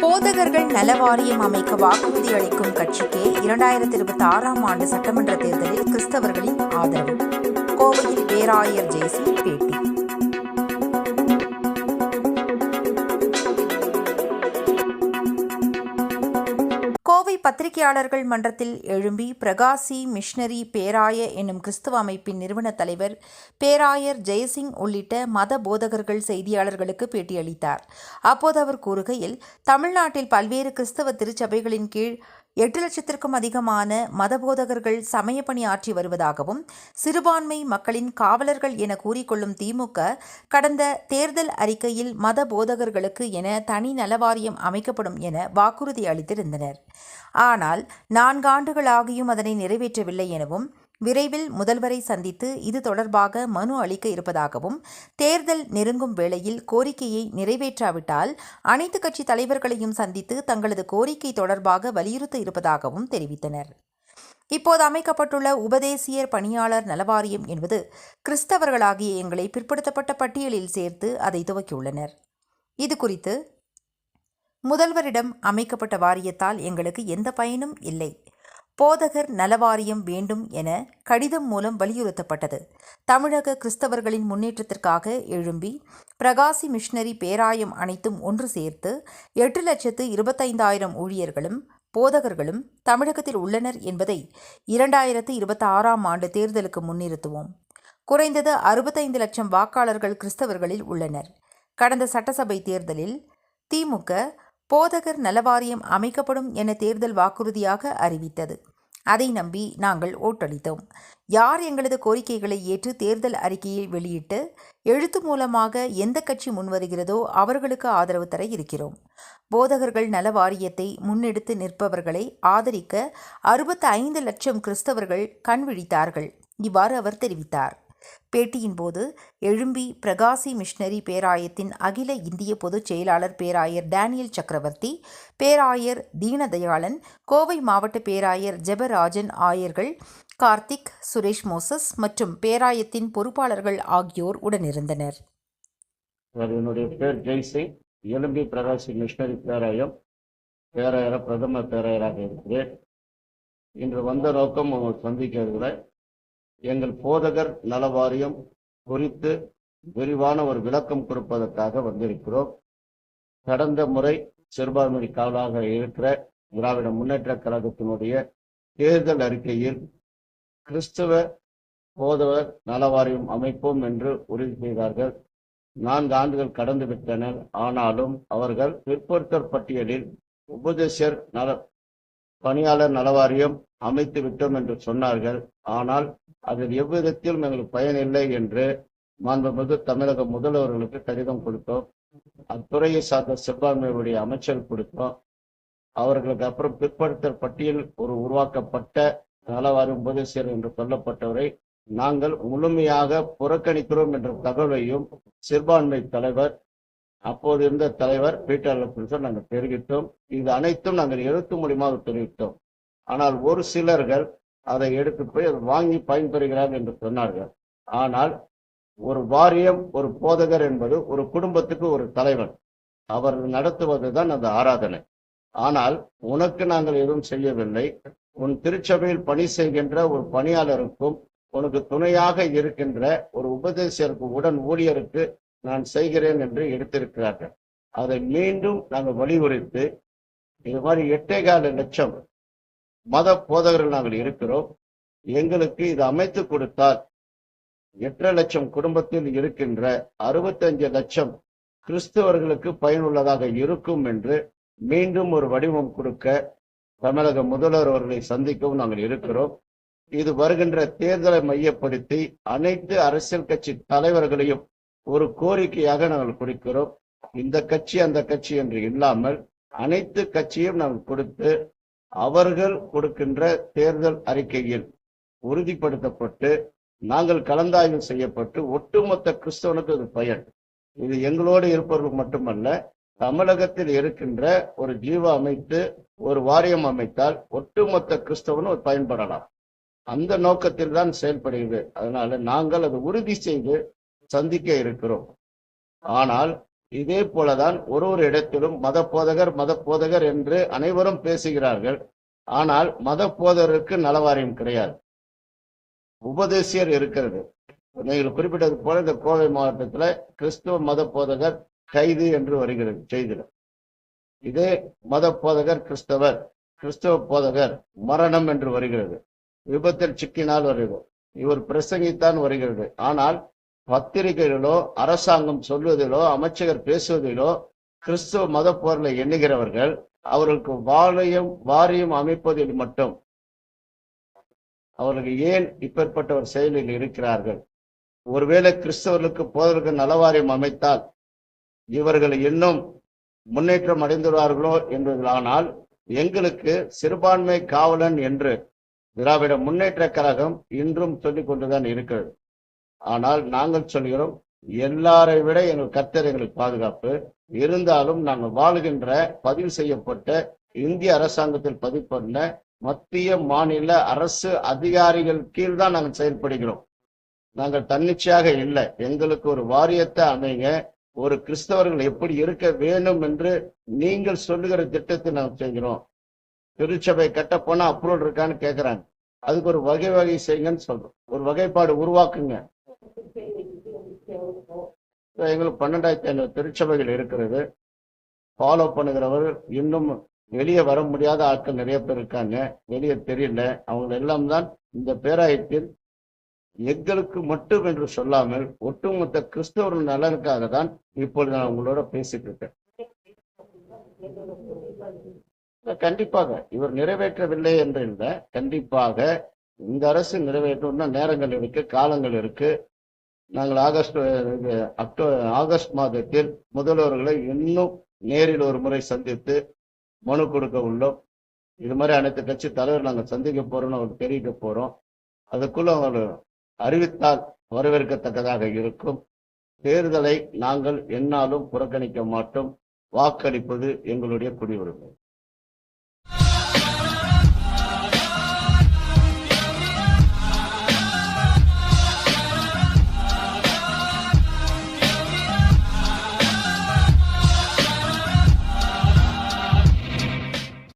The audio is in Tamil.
போதகர்கள் நல வாரியம் அமைக்க வாக்குறுதி அளிக்கும் கட்சிக்கு இரண்டாயிரத்தி இருபத்தி ஆறாம் ஆண்டு சட்டமன்ற தேர்தலில் கிறிஸ்தவர்களின் ஆதரவு. கோவையில் பேராயர் ஜெயசி பேட்டி. பத்திரிகையாளர்கள் மன்றத்தில் எழும்பி பிரகாசி மிஷனரி பேராய என்னும் கிறிஸ்தவ அமைப்பின் நிறுவன தலைவர் பேராயர் ஜெயசிங் உள்ளிட்ட மத போதகர்கள் செய்தியாளர்களுக்கு பேட்டியளித்தார். அப்போது அவர் கூறுகையில் தமிழ்நாட்டில் பல்வேறு கிறிஸ்தவ திருச்சபைகளின் கீழ் எட்டு லட்சத்திற்கும் அதிகமான மதபோதகர்கள் சமயப்பணி ஆற்றி வருவதாகவும் சிறுபான்மை மக்களின் காவலர்கள் என கூறிக்கொள்ளும் திமுக கடந்த தேர்தல் அறிக்கையில் மத போதகர்களுக்கு என தனி நலவாரியம் அமைக்கப்படும் என வாக்குறுதி அளித்திருந்தனர். ஆனால் நான்காண்டுகளாகியும் அதனை நிறைவேற்றவில்லை எனவும் விரைவில் முதல்வரை சந்தித்து இது தொடர்பாக மனு அளிக்க இருப்பதாகவும் தேர்தல் நெருங்கும் வேளையில் கோரிக்கையை நிறைவேற்றாவிட்டால் அனைத்து கட்சி தலைவர்களையும் சந்தித்து தங்களது கோரிக்கை தொடர்பாக வலியுறுத்த இருப்பதாகவும் தெரிவித்தனர். இப்போது அமைக்கப்பட்டுள்ள உபதேசியர் பணியாளர் நலவாரியம் என்பது கிறிஸ்தவர்களாகிய எங்களை பிற்படுத்தப்பட்ட பட்டியலில் சேர்த்து அதை துவக்கியுள்ளனர். இது குறித்து முதல்வரிடம் அமைக்கப்பட்ட வாரியத்தால் எங்களுக்கு எந்த பயனும் இல்லை. போதகர் நலவாரியம் வேண்டும் என கடிதம் மூலம் வலியுறுத்தப்பட்டது. தமிழக கிறிஸ்தவர்களின் முன்னேற்றத்திற்காக எழும்பி பிரகாசி மிஷனரி பேராயம் அனைத்தும் ஒன்று சேர்த்து எட்டு லட்சத்து இருபத்தைந்தாயிரம் ஊழியர்களும் போதகர்களும் தமிழகத்தில் உள்ளனர் என்பதை இரண்டாயிரத்து இருபத்தி ஆறாம் ஆண்டு தேர்தலுக்கு முன்னிறுத்துவோம். குறைந்தது அறுபத்தைந்து லட்சம் வாக்காளர்கள் கிறிஸ்தவர்களில் உள்ளனர். கடந்த சட்டசபை தேர்தலில் திமுக போதகர் நலவாரியம் அமைக்கப்படும் என தேர்தல் வாக்குறுதியாக அறிவித்தது. அதை நம்பி நாங்கள் ஓட்டளித்தோம். யார் எங்களது கோரிக்கைகளை ஏற்று தேர்தல் அறிக்கையை வெளியிட்டு எழுத்து மூலமாக எந்த கட்சி முன்வருகிறதோ அவர்களுக்கு ஆதரவு தர இருக்கிறோம். போதகர்கள் நல வாரியத்தை முன்னெடுத்து நிற்பவர்களை ஆதரிக்க அறுபத்தி ஐந்து லட்சம் கிறிஸ்தவர்கள் கண்விழித்தார்கள் இவ்வாறு அவர் தெரிவித்தார். பேட்டியின் போது எழும்பி பிரகாசி மிஷனரி பேராயத்தின் அகில இந்திய பொதுச் செயலாளர் பேராயர் டேனியல் சக்கரவர்த்தி பேராயர் தீனதயாளன் கோவை மாவட்ட பேராயர் ஜெபராஜன் ஆயர்கள் கார்த்திக் சுரேஷ் மோசஸ் மற்றும் பேராயத்தின் பொறுப்பாளர்கள் ஆகியோர் உடனிருந்தனர். என்னுடைய பேர் எலும்பி பிரகாசி மிஷனரி பேராயம் பேராயர பிரதம பேராயராக இருக்கிறேன். இன்று வந்த நோக்கம் சந்திக்க இருக்கிறேன் எங்கள் போதகர் நல வாரியம் குறித்து விரிவான ஒரு விளக்கம் கொடுப்பதற்காக வந்திருக்கிறோம். கடந்த முறை சிறுபான்மை காவலாக இருக்கிற திராவிட முன்னேற்ற கழகத்தினுடைய தேர்தல் அறிக்கையில் கிறிஸ்தவ போதவர் நலவாரியம் அமைப்போம் என்று உறுதி செய்தார்கள். நான்கு ஆண்டுகள் கடந்து விட்டனர். ஆனாலும் அவர்கள் பிற்படுத்தர் பட்டியலில் உபதேசர் நல பணியாளர் நலவாரியம் அமைத்து விட்டோம் என்று சொன்னார்கள். ஆனால் அதில் எவ்விதத்திலும் எங்களுக்கு பயனில்லை என்று மாண்புமிகு தமிழக முதல்வர்களுக்கு கடிதம் கொடுத்தோம். அத்துறையை சார்ந்த சிறுபான்மையுடைய அமைச்சர் கொடுத்தோம். அவர்களுக்கு அப்புறம் பிற்படுத்தல் பட்டியல் ஒரு உருவாக்கப்பட்ட நலவாரி உபதேசர் என்று சொல்லப்பட்டவரை நாங்கள் முழுமையாக புறக்கணிக்கிறோம் என்ற தகவலையும் சிறுபான்மை தலைவர் அப்போது இருந்த தலைவர் பீட்டர் லப்பின்சன் நாங்கள் தெரிவித்தோம். இது அனைத்தும் நாங்கள் எழுத்து மூலியமாக தெரிவித்தோம். ஆனால் ஒரு சிலர்கள் அதை எடுத்து போய் அதை வாங்கி பயன்பெறுகிறார் என்று சொன்னார்கள். ஆனால் ஒரு வாரியம் ஒரு போதகர் என்பது ஒரு குடும்பத்துக்கு ஒரு தலைவன். அவர் நடத்துவதுதான் அந்த ஆராதனை. ஆனால் உனக்கு நாங்கள் எதுவும் செய்யவில்லை. உன் திருச்சபையில் பணி செய்கின்ற ஒரு பணியாளருக்கும் உனக்கு துணையாக இருக்கின்ற ஒரு உபதேசருக்கு உடன் ஊழியருக்கு நான் செய்கிறேன் என்று எடுத்திருக்கிறார்கள். அதை மீண்டும் நாங்கள் வலியுறுத்து இது மாதிரி எட்டே கால லட்சம் மத போதகர்கள் நாங்கள் இருக்கிறோம். எங்களுக்கு இது அமைத்து கொடுத்தால் எட்டரை லட்சம் குடும்பத்தில் இருக்கின்ற அறுபத்தஞ்சு லட்சம் கிறிஸ்தவர்களுக்கு பயனுள்ளதாக இருக்கும் என்று மீண்டும் ஒரு வடிவம் கொடுக்க தமிழக முதல்வர் அவர்களை சந்திக்கவும் நாங்கள் இருக்கிறோம். இது வருகின்ற தேர்தலை மையப்படுத்தி அனைத்து அரசியல் கட்சி தலைவர்களையும் ஒரு கோரிக்கையாக நாங்கள் கொடுக்கிறோம். இந்த கட்சி அந்த கட்சி என்று இல்லாமல் அனைத்து கட்சியும் நாங்கள் கொடுத்து அவர்கள் கொடுக்கின்ற தேர்தல் அறிக்கையில் உறுதிப்படுத்தப்பட்டு நாங்கள் கலந்தாய்வு செய்யப்பட்டு ஒட்டுமொத்த கிறிஸ்தவனுக்கு இது பயன். இது எங்களோடு இருப்பவர்கள் மட்டுமல்ல தமிழகத்தில் இருக்கின்ற ஒரு ஜீவ அமைத்து ஒரு வாரியம் அமைத்தால் ஒட்டுமொத்த கிறிஸ்தவனும் பயன்படலாம். அந்த நோக்கத்தில் தான் செயல்படுகிறது. அதனால நாங்கள் அதை உறுதி செய்து சந்திக்க இருக்கிறோம். ஆனால் இதே போலதான் ஒரு ஒரு இடத்திலும் மத போதகர் மத போதகர் என்று அனைவரும் பேசுகிறார்கள். ஆனால் மத போதகருக்கு நலவாரியம் கிடையாது. உபதேசியர் இருக்கிறது. நீங்கள் குறிப்பிட்டது போல இந்த கோவை மாவட்டத்துல கிறிஸ்துவ மத போதகர் கைது என்று வருகிறது செய்தில இதே மத போதகர் கிறிஸ்தவர் கிறிஸ்தவ போதகர் மரணம் என்று வருகிறது. விபத்தில் சிக்கினால் வருகிறது இவர் பிரசங்கித்தான் வருகிறது. ஆனால் பத்திரிகைகளிலோ அரசாங்கம் சொல்வதிலோ அமைச்சகர் பேசுவதிலோ கிறிஸ்துவ மத போர்களை எண்ணுகிறவர்கள் அவர்களுக்கு வாரியம் வாரியம் அமைப்பதில் மட்டும். அவர்கள் ஏன் இப்பேற்பட்ட ஒரு செயலில் இருக்கிறார்கள்? ஒருவேளை கிறிஸ்தவர்களுக்கு போதற்கு நலவாரியம் அமைத்தால் இவர்கள் இன்னும் முன்னேற்றம் அடைந்துள்ளார்களோ என்பதானால் எங்களுக்கு சிறுபான்மை காவலன் என்று திராவிட முன்னேற்ற கழகம் இன்றும் சொல்லிக் கொண்டுதான் இருக்கிறது. ஆனால் நாங்கள் சொல்கிறோம் எல்லாரை விட எங்கள் கர்த்தர் எங்களுக்கு பாதுகாப்பு. இருந்தாலும் நாங்கள் வாழுகின்ற பதிவு செய்யப்பட்ட இந்திய அரசாங்கத்தில் பதிவு பண்ண மத்திய மாநில அரசு அதிகாரிகள் கீழ் தான் நாங்கள் செயல்படுகிறோம். நாங்கள் தன்னிச்சையாக இல்லை. எங்களுக்கு ஒரு வாரியத்தை அமைங்க ஒரு கிறிஸ்தவர்கள் எப்படி இருக்க வேண்டும் என்று நீங்கள் சொல்லுகிற திட்டத்தை நாங்கள் செய்கிறோம். திருச்சபை கட்ட போனா அப்ரூவல் இருக்கான்னு கேட்குறாங்க அதுக்கு ஒரு வகை வகை செய்யுங்கன்னு சொல்றோம். ஒரு வகைப்பாடு உருவாக்குங்க. எங்களுக்கு பன்னெண்டாயிரத்தி ஐநூறு திருச்சபைகள் இருக்கிறது. ஃபாலோ பண்ணுகிறவர் இன்னும் வெளியே வர முடியாத ஆட்கள் நிறைய பேர் இருக்காங்க. வெளியே தெரியல. அவங்க எல்லாம் தான் இந்த பேராயத்தில் எங்களுக்கு மட்டும் என்று சொல்லாமல் ஒட்டுமொத்த கிறிஸ்தவர்கள் நலனுக்காக தான் இப்பொழுது நான் உங்களோட பேசிட்டு இருக்கேன். கண்டிப்பாக இவர் நிறைவேற்றவில்லை என்று இல்லை. கண்டிப்பாக இந்த அரசு நிறைவேற்றணும்னா நேரங்கள் இருக்கு காலங்கள் இருக்கு. நாங்கள் ஆகஸ்ட் இது, அக்டோ ஆகஸ்ட் மாதத்தில் முதல்வர்களை இன்னும் நேரில் ஒரு முறை சந்தித்து மனு கொடுக்க உள்ளோம். இது மாதிரி அனைத்து கட்சி தலைவர் நாங்கள் சந்திக்க போறோம்னு அவங்க தெரிவிக்க போறோம். அதுக்குள்ள அவர் அறிவித்தால் வரவேற்கத்தக்கதாக இருக்கும். தேர்தலை நாங்கள் என்னாலும் புறக்கணிக்க மாட்டோம். வாக்களிப்பது எங்களுடைய குடியுரிமை.